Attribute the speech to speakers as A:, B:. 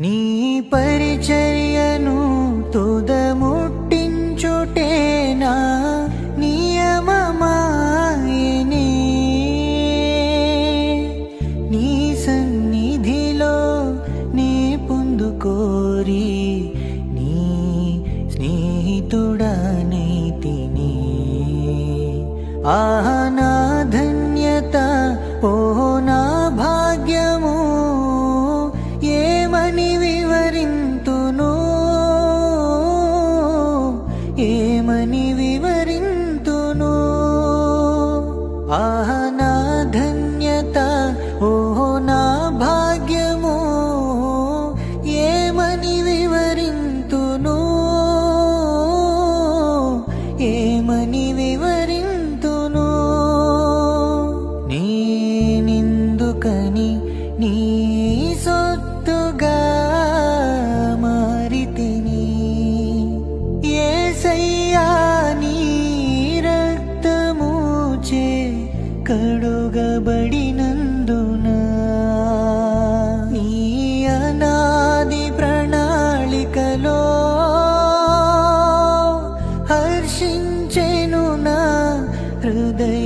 A: నీ పరిచర్యను తుదముట్టించుటేనా? నియమమాయని. నీ సన్నిధిలో నీ పొందుకోరి నీ స్నేహితుడనైతిని ఆ জাহানা వెనుకబడినందున నీ అనాది ప్రణాళికలో హర్షించెను నా హృదయ